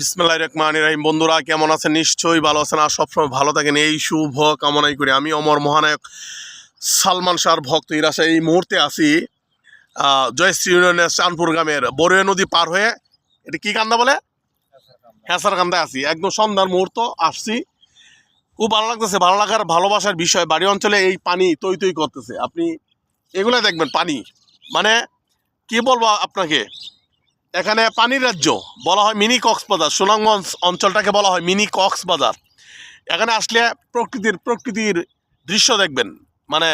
বিসমিল্লাহ রহমান রাহিম। বন্ধুরা, কেমন আছেন? নিশ্চয়ই ভালো আছেন। আর সবসময় ভালো থাকেন। এই শুভ কামনাই করি। আমি অমর মহানায়ক সালমান শাহর ভক্ত ইরাসা এই মুহূর্তে আছি জয়শ্রী ইউনিয়নের চাঁদপুর গ্রামের বরুয়া নদী পার হয়ে। এটা কি কান্দা বলে? হ্যাঁসার কান্দায় আছি। একদম সন্ধ্যার মুহূর্ত, আসছি। খুব ভালো লাগতেছে। ভালো লাগার, ভালোবাসার বিষয়। বাড়ি অঞ্চলে এই পানি তৈ তৈ করতেছে। আপনি এগুলো দেখবেন, পানি। মানে কি বলব আপনাকে? এখানে পানির রাজ্য বলা হয় মিনি কক্সবাজার। সুনামগঞ্জ অঞ্চলটাকে বলা হয় মিনি কক্সবাজার। এখানে আসলে প্রকৃতির প্রকৃতির দৃশ্য দেখবেন। মানে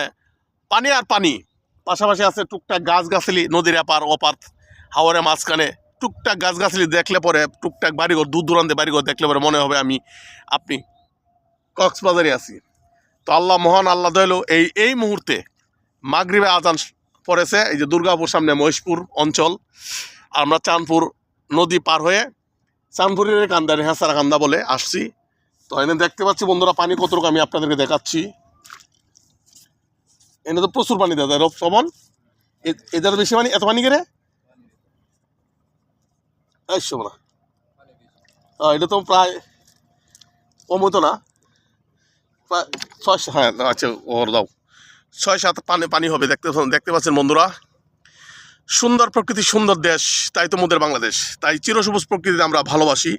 পানি আর পানি। পাশাপাশি আছে টুকটাক গাছগাছালি নদীর এপার ওপার হাওয়ারে মাঝখানে টুকটাক গাছগাছালি দেখলে পরে টুকটাক বাড়িঘর, দূর দূরান্তে বাড়িঘর দেখলে পরে মনে হবে আমি, আপনি কক্সবাজারে আছি। তো আল্লাহ মহান, আল্লাহ দয়ালু, এই এই মুহূর্তে মাগরিবে আজান পড়েছে, এই যে দুর্গাপুর সামনে মহেশপুর অঞ্চল। আমরা চাঁদপুর নদী পার হয়ে চাঁদপুরের কান্দা হেঁসারা কান্দা বলে আসছি। তো এনে দেখতে পাচ্ছি, বন্ধুরা, পানি কতটুকু আমি আপনাদেরকে দেখাচ্ছি। এনে তো প্রচুর পানি, দাদা রব সবন এদের বেশি পানি? এত পানি কেড়ে শোনা এটা তো প্রায় কম হতো না। প্রায় ছয় হ্যাঁ আচ্ছা ওর দাও। ছয় সাত পানি পানি হবে, দেখতে দেখতে পাচ্ছেন, বন্ধুরা? সুন্দর প্রকৃতি সুন্দর দেশ, তাই তো মোদের বাংলাদেশ। তাই চিরসবুজ প্রকৃতিতে আমরা ভালোবাসি,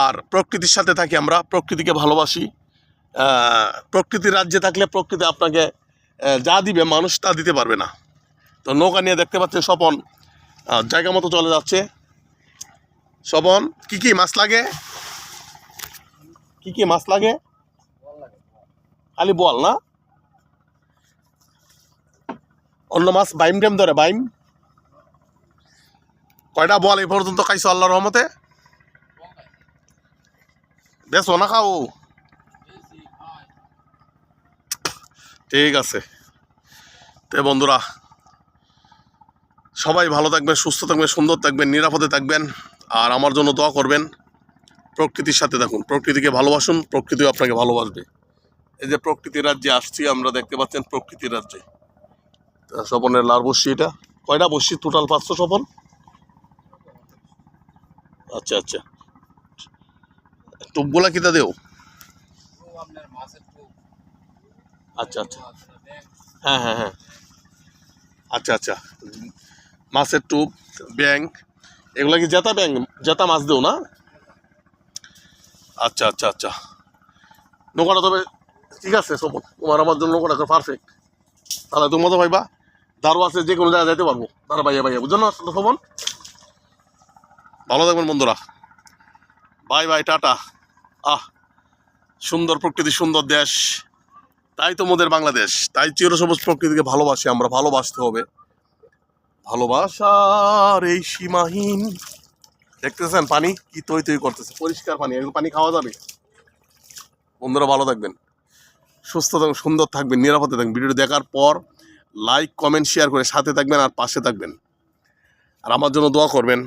আর প্রকৃতির সাথে থাকি আমরা, প্রকৃতিকে ভালোবাসি। প্রকৃতির রাজ্যে থাকলে প্রকৃতি আপনাকে যা দিবে মানুষ তা দিতে পারবে না। তো নৌকা নিয়ে দেখতে পাচ্ছেন স্বপন জায়গা মতো চলে যাচ্ছে। স্বপন, কি কি মাছ লাগে? কি কি মাছ লাগে? খালি বল না। অন্য মাছ বাইম টাইম ধরে, বাইম। কয়টা বল এই পর্যন্ত খাইছো আল্লাহর রহমতে? বেশ না খাও? ঠিক আছে। তে বন্ধুরা, সবাই ভালো থাকবেন, সুস্থ থাকবেন, সুন্দর থাকবেন, নিরাপদে থাকবেন, আর আমার জন্য দোয়া করবেন। প্রকৃতির সাথে থাকুন, প্রকৃতিকে ভালোবাসুন, প্রকৃতিও আপনাকে ভালোবাসবে। এই যে প্রকৃতির রাজ্যে আসছি, আমরা দেখতে পাচ্ছেন প্রকৃতির রাজ্যে। স্বপনের লাল বসছি এটা? কয়টা বসছি টোটাল পাঁচশো স্বপন? আচ্ছা আচ্ছা। টুপগুলা কিতা দেও? আচ্ছা আচ্ছা। হ্যাঁ হ্যাঁ হ্যাঁ। আচ্ছা আচ্ছা। মাছের টোপ ব্যাং এগুলা কি জেতা ব্যাং জেতা মাছ দেও না? আচ্ছা আচ্ছা আচ্ছা। নৌকাটা তবে ঠিক আছে, সব তোমার আমার জন্য নৌকাটা পারফেক্ট তাহলে তুমি মতো ভাইবা দারু আছে, যে কোনো জায়গায় যেতে পারব। দাঁড়া ভাইয়া ভাইয়া বুঝছ না সপন ভালো থাকবেন বন্ধুরা। Bye bye, tata. আহ, সুন্দর প্রকৃতি, সুন্দর দেশ। তাই তো মোদের বাংলাদেশ। তাই চিরসবুজ প্রকৃতিকে ভালোবাসি, আমরা ভালোবাসতে হবে। ভালোবাসার এই সীমাহীন। দেখতেছেন পানি? কি তৈ তৈ করতেছে। পরিষ্কার পানি এরকম পানি খাওয়া যাবে? বন্ধুরা, ভালো থাকবেন। সুস্থ থাকবেন সুন্দর থাকবেন, নিরাপদে থাকবেন। ভিডিও দেখার পর লাইক কমেন্ট শেয়ার করে সাথে থাকবেন আর পাশে থাকবেন। আর আমার জন্য দোয়া করবেন।